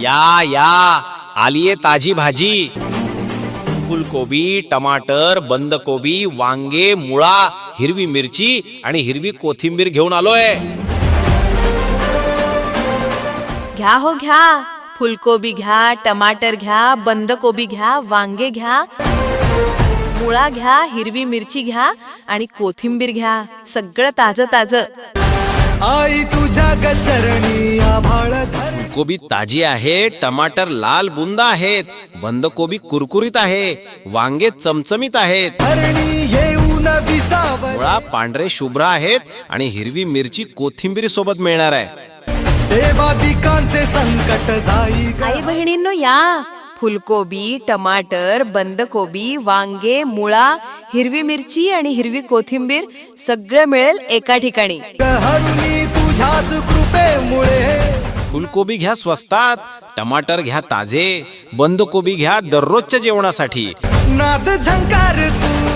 या या. आलीये ताजी भाजी. फुलकोबी टमाटर बंदकोबी वांगे मुळा हिरवी मिरची आणि हिरवी कोथिंबीर घेऊन आलोय. घ्या हो घ्या. फुलकोबी घ्या टमाटर घ्या बंदकोबी घ्या वांगे घ्या. मुळा घ्या हिरवी मिरची घ्या आणि कोथिंबीर घ्या. सगळं ताजं ताजं. आई तुझ्या गचरणी आभाळ धर कोबी ताजी आहे टमाटर लाल बुंद आहेत बंदकोबी कुरकुरीत आहे वांगे चमचमीत आहेत. मुळा पांढरे शुभ्र आहेत आणि हिरवी मिरची कोथिंबीर सोबत मिळणार आहे. देवादिकांचे संकट जाई ग. आई बहिणींनो या. फुलकोबी टमाटर बंदकोबी वांगे मुळा हिरवी मिरची आणि हिरवी कोथिंबीर सगळं मिळेल एका ठिकाणी. फुलकोबी घ्या स्वस्तात टमाटर घ्या ताजे बंदकोबी घ्या दररोजच्या जेवणासाठी. नाद झंकार तू.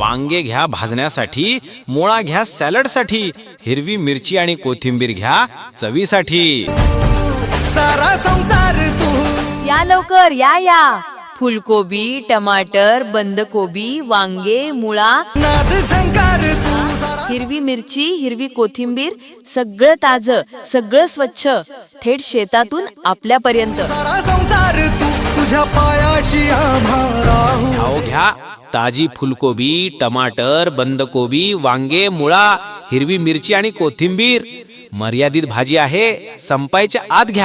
वांगे घ्या भाजण्यासाठी मुळा घ्या सॅलडसाठी हिरवी मिरची आणि कोथिंबीर घ्या चवीसाठी. सारा संसार तू. या लवकर या या. फुलकोबी टमाटर बंदकोबी वांगे मुळा. नाद झंकार हिरवी मिरची हिरवी कोथिंबीर सगळं ताजं सगळं स्वच्छ थेट शेतातून आपल्यापर्यंत. घ्या. ताजी फुलकोबी टमाटर बंदकोबी वांगे मुळा हिरवी मिरची आणि कोथिंबीर. मर्यादित भाजी आहे संपायच्या आत घ्या.